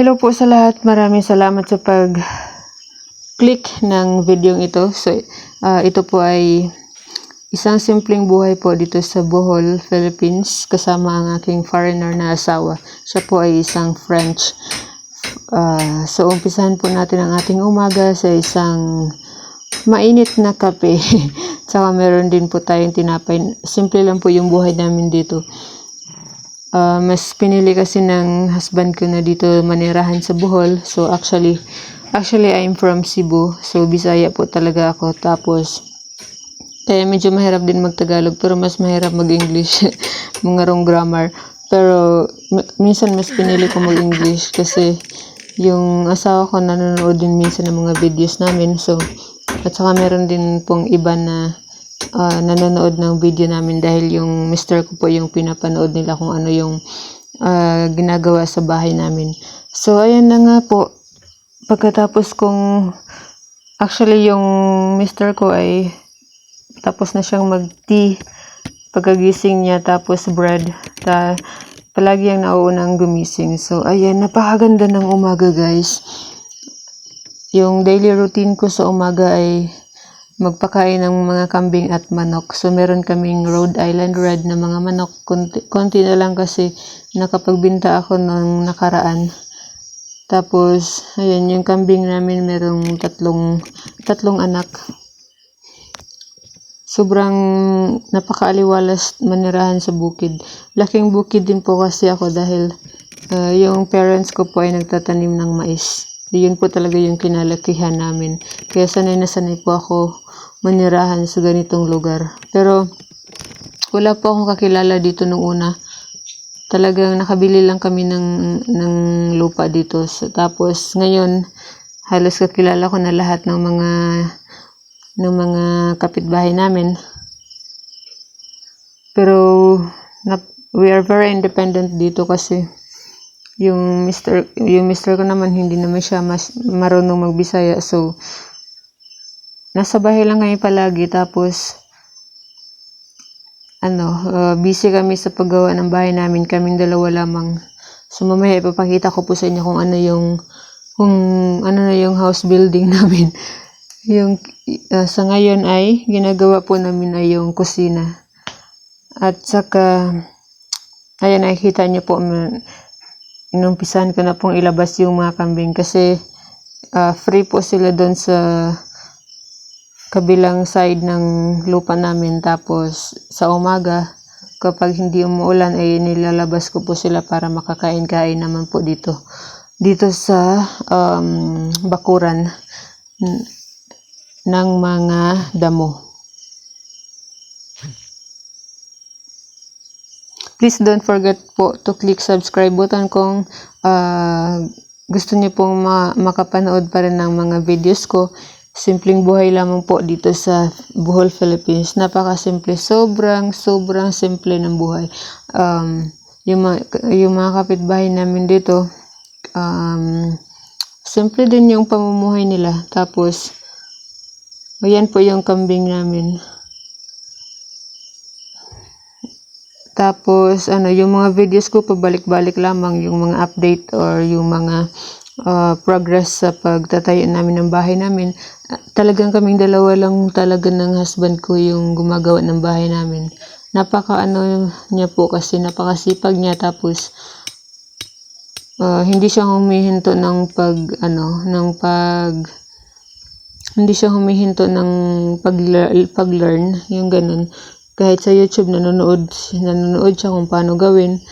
Hello po sa lahat. Maraming salamat sa pag-click ng video ito. So, ah, ito po ay isang simpleng buhay po dito sa Bohol, Philippines, kasama ang aking foreigner na asawa. Siya po ay isang French. Ah, so, umpisahan po natin ang ating umaga sa isang mainit na kape. Tsaka meron din po tayong tinapay. Simple lang po yung buhay namin dito. Ah, mas pinili kasi ng husband ko na dito manirahan sa Bohol. So actually, actually I'm from Cebu. So Bisaya po talaga ako. Tapos, kaya medyo mahirap din magtagalog pero mas mahirap mag-English. Mga wrong grammar. Pero mi- minsan mas pinili ko mag-English kasi yung asawa ko nanonood din minsan ng mga videos namin. So, at saka meron din pong iba na ah, nanonood ng video namin dahil yung mister ko po yung pinapanood nila kung ano yung ah, ginagawa sa bahay namin. So, ayan na nga po. Pagkatapos kong actually yung mister ko ay tapos na siyang mag-tea pagkagising niya tapos bread ta palagi ang nauunang gumising so ayan napakaganda ng umaga guys yung daily routine ko sa umaga ay magpakain ng mga kambing at manok. So, meron kaming Rhode Island Red na mga manok. Konti, konti na lang kasi nakapagbinta ako nung nakaraan. Tapos, ayan, yung kambing namin merong tatlong, tatlong anak. Sobrang napakaaliwalas manirahan sa bukid. Laking bukid din po kasi ako dahil ah, yung parents ko po ay nagtatanim ng mais. Yun po talaga yung kinalakihan namin. Kaya sanay na sanay po ako manirahan sa ganitong lugar. Pero wala po akong kakilala dito nung una. Talagang nakabili lang kami ng, ng lupa dito. So, tapos ngayon, halos kakilala ko na lahat ng mga ng mga kapitbahay namin. Pero nap, we are very independent dito kasi yung Mr. yung Mr. ko naman hindi naman siya mas marunong magbisaya so nasa bahay lang kami palagi tapos ano uh, busy kami sa paggawa ng bahay namin. Kaming dalawa lamang. So mamaya ipapakita ko po sa inyo kung ano yung kung ano na yung house building namin. Yung uh, sa ngayon ay ginagawa po namin ay yung kusina. At saka ayan nakikita niyo po inumpisahan ko na pong ilabas yung mga kambing kasi ah, free po sila doon sa kabilang side ng lupa namin. Tapos sa umaga kapag hindi umuulan ay nilalabas ko po sila para makakain-kain naman po dito. Dito sa um, bakuran ng mga damo. Please don't forget po to click subscribe button kung ah, gusto niyo pong ma- makapanood pa rin ng mga videos ko. Simpleng buhay lamang po dito sa Bohol, Philippines. Napakasimple. Sobrang, sobrang simple ng buhay. Um, yung, mga, yung mga kapitbahay namin dito, um, simple din yung pamumuhay nila. Tapos, ayan po yung kambing namin. Tapos, ano, yung mga videos ko, pabalik-balik lamang yung mga update or yung mga uh, progress sa pagtatayo namin ng bahay namin. Talagang kaming dalawa lang talaga ng husband ko yung gumagawa ng bahay namin. Napaka ano niya po kasi napakasipag niya tapos uh, hindi siya humihinto ng pag ano ng pag hindi siya humihinto ng pag pag-learn yung ganun kahit sa YouTube nanonood nanonood siya kung paano gawin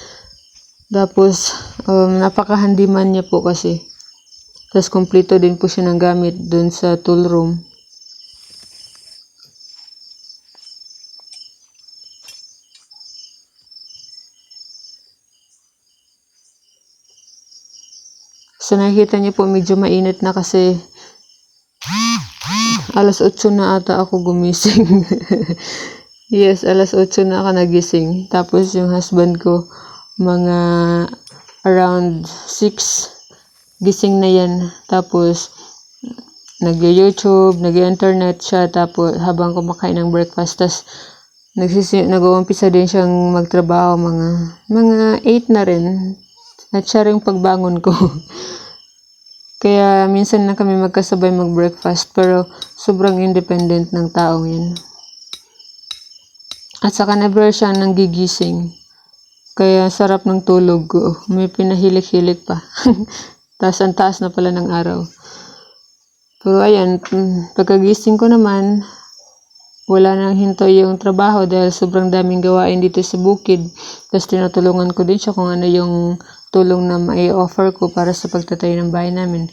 tapos um, napakahandiman niya po kasi tapos kumpleto din po siya ng gamit dun sa tool room So nakikita niyo po medyo mainit na kasi alas 8 na ata ako gumising. yes, alas 8 na ako nagising. Tapos yung husband ko mga around 6 gising na yan. Tapos nag-YouTube, nag-internet siya tapos habang kumakain ng breakfast tas nagsisi nag-uumpisa din siyang magtrabaho mga mga 8 na rin at siya rin pagbangon ko Kaya minsan na kami magkasabay mag-breakfast pero sobrang independent ng taong yun. At saka never siya nang gigising. Kaya sarap ng tulog ko. May pinahilik-hilik pa. Tapos ang taas na pala ng araw. Pero ayan, mm, pagkagising ko naman, wala nang hinto yung trabaho dahil sobrang daming gawain dito sa bukid. Tapos tinutulungan ko din siya kung ano yung tulong na mai offer ko para sa pagtatayo ng bahay namin.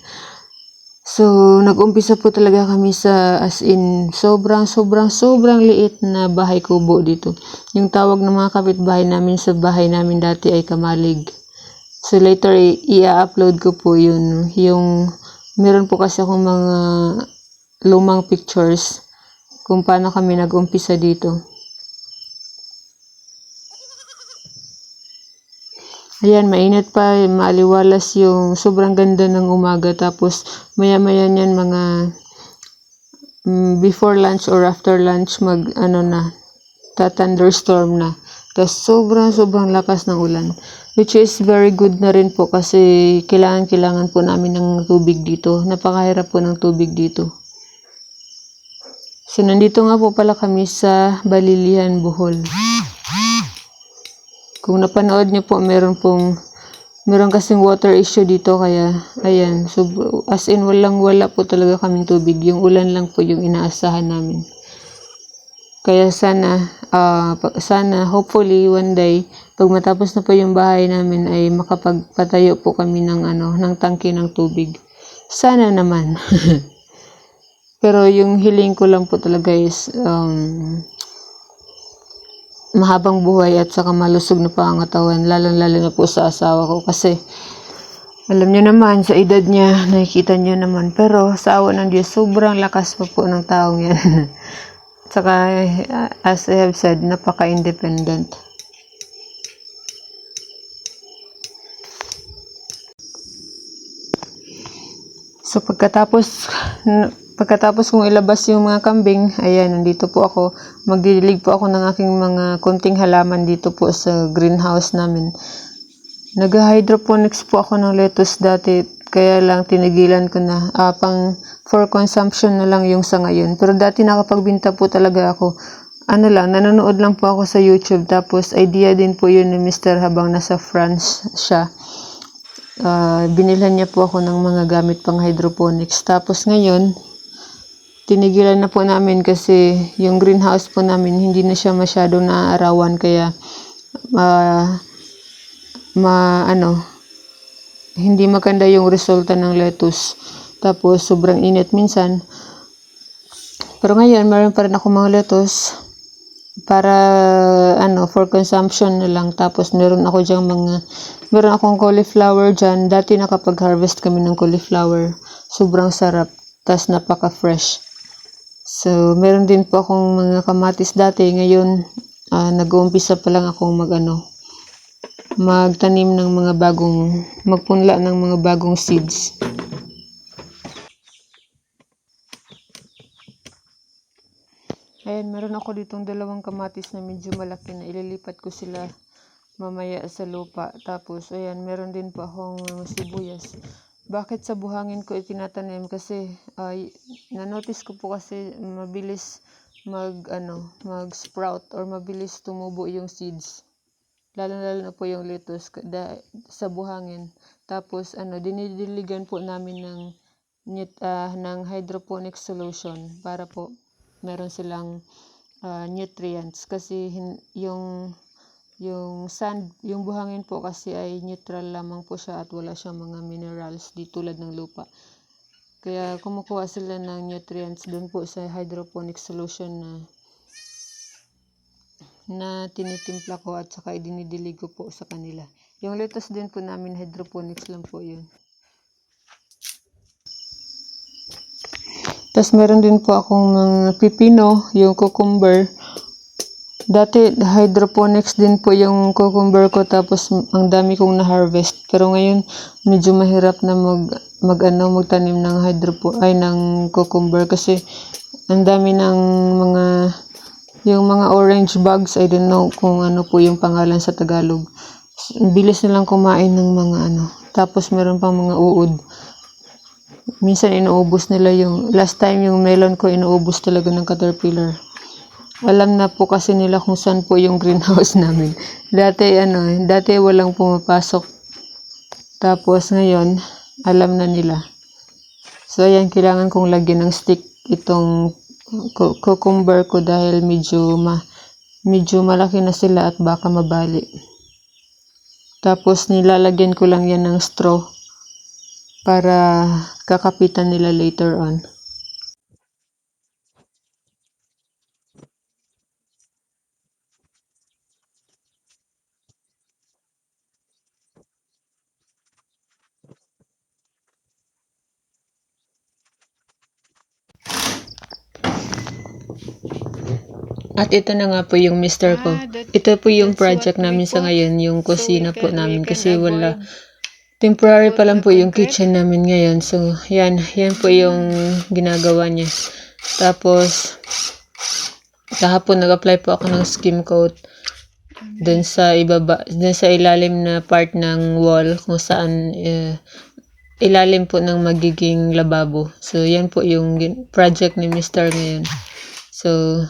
So, nag-umpisa po talaga kami sa as in sobrang sobrang sobrang liit na bahay kubo dito. Yung tawag ng mga kapitbahay namin sa bahay namin dati ay kamalig. So later i-upload ko po yun. Yung meron po kasi akong mga lumang pictures kung paano kami nag-umpisa dito. Ayan, mainit pa, maaliwalas yung sobrang ganda ng umaga. Tapos, maya-maya niyan mga mm, before lunch or after lunch, mag, ano na, ta-thunderstorm na. Tapos, sobrang, sobrang lakas ng ulan. Which is very good na rin po kasi kailangan-kailangan po namin ng tubig dito. Napakahirap po ng tubig dito. So, nandito nga po pala kami sa Balilihan, Bohol. Kung napanood niyo po, meron pong meron kasing water issue dito kaya ayan, so as in walang wala po talaga kaming tubig. Yung ulan lang po yung inaasahan namin. Kaya sana pa- sana hopefully one day pag matapos na po yung bahay namin ay makapagpatayo po kami ng ano ng tangke ng tubig. Sana naman. Pero yung hiling ko lang po talaga is um, mahabang buhay at saka malusog na pangatawan, lalong-lalo na po sa asawa ko kasi alam niyo naman, sa edad niya, nakikita niyo naman. Pero sa awa ng Diyos, sobrang lakas pa po ng taong yan. Saka, as I have said, napaka-independent. So pagkatapos pagkatapos kong ilabas yung mga kambing, ayan, nandito po ako. Magdidilig po ako ng aking mga kunting halaman dito po sa greenhouse namin. Nag-hydroponics po ako ng lettuce dati, kaya lang tinigilan ko na. Ah, pang for consumption na lang yung sa ngayon. Pero dati nakapagbinta po talaga ako. Ano lang, nanonood lang po ako sa YouTube. Tapos idea din po yun ni Mr. habang nasa France siya ah binilhan niya po ako ng mga gamit pang hydroponics. Tapos ngayon, tinigilan na po namin kasi yung greenhouse po namin hindi na siya masyadong naaarawan kaya ah, ma ano hindi maganda yung resulta ng lettuce. Tapos sobrang init minsan. Pero ngayon, meron pa rin ako mga lettuce para ano for consumption na lang. Tapos meron ako diyan mga meron akong cauliflower diyan dati nakapag-harvest kami ng cauliflower. Sobrang sarap. Tas napaka fresh so meron din po akong mga kamatis dati. Ngayon ah, nag-uumpisa pa lang akong mag ano magtanim ng mga bagong magpunla ng mga bagong seeds Ayan, meron ako ditong dalawang kamatis na medyo malaki na ililipat ko sila mamaya sa lupa. Tapos, ayan, meron din po akong sibuyas. Bakit sa buhangin ko itinatanim? Kasi, ay, na-notice ko po kasi mabilis mag, ano, mag-sprout or mabilis tumubo yung seeds. Lalo-lalo na po yung lettuce da, sa buhangin. Tapos, ano, dinidiligan po namin ng, ah, ng hydroponic solution para po meron silang ah, nutrients kasi hin- yung yung sand, yung buhangin po kasi ay neutral lamang po siya at wala siyang mga minerals di tulad ng lupa. Kaya kumukuha sila ng nutrients doon po sa hydroponic solution na na tinitimpla ko at saka idinidilig ko po sa kanila. Yung lettuce din po namin hydroponics lang po yun. Tapos meron din po akong mga pipino, yung cucumber. Dati hydroponics din po yung cucumber ko tapos ang dami kong na-harvest. Pero ngayon medyo mahirap na mag mag ano magtanim ng hydropo ay ng cucumber kasi ang dami ng mga yung mga orange bugs, I don't know kung ano po yung pangalan sa Tagalog. Bilis nilang kumain ng mga ano. Tapos meron pang mga uod. minsan inuubos nila yung, last time yung melon ko inuubos talaga ng caterpillar. Alam na po kasi nila kung saan po yung greenhouse namin. Dati ano, dati walang pumapasok. Tapos ngayon, alam na nila. So ayan, kailangan kong lagyan ng stick itong cu- cucumber ko dahil medyo ma medyo malaki na sila at baka mabali. Tapos nilalagyan ko lang yan ng straw para kakapitan nila later on. At ito na nga po yung mister ko. Ah, Ito po yung project namin sa ngayon, yung kusina po namin kasi wala temporary pa lang po yung kitchen namin ngayon. So, yan, yan po yung ginagawa niya. Tapos, kahapon nag-apply po ako ng skim coat dun sa ibaba, dun sa ilalim na part ng wall kung saan eh, ilalim po ng magiging lababo. So, yan po yung project ni Mr. ngayon. So,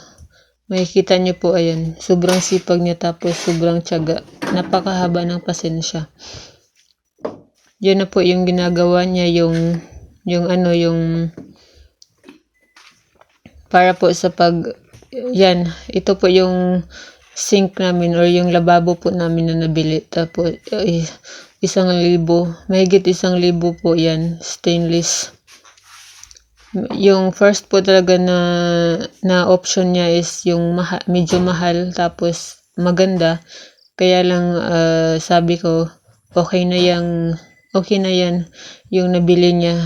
makikita niyo po, ayan, sobrang sipag niya tapos sobrang tiyaga. Napakahaba ng pasensya. Yan na po yung ginagawa niya, yung, yung ano, yung, para po sa pag, yan, ito po yung sink namin or yung lababo po namin na nabili. Tapos, eh, isang libo, mahigit isang libo po yan, stainless. Yung first po talaga na, na option niya is yung maha, medyo mahal tapos maganda. Kaya lang ah, sabi ko, okay na yang okay na yan yung nabili niya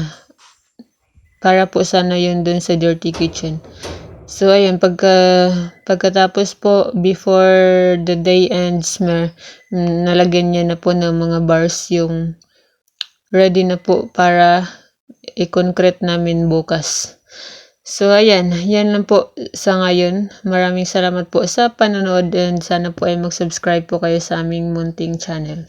para po sana yun dun sa dirty kitchen. So, ayan, pagka, pagkatapos po, before the day ends, mer, nalagyan niya na po ng mga bars yung ready na po para i-concrete namin bukas. So, ayan, yan lang po sa ngayon. Maraming salamat po sa panonood and sana po ay mag-subscribe po kayo sa aming munting channel.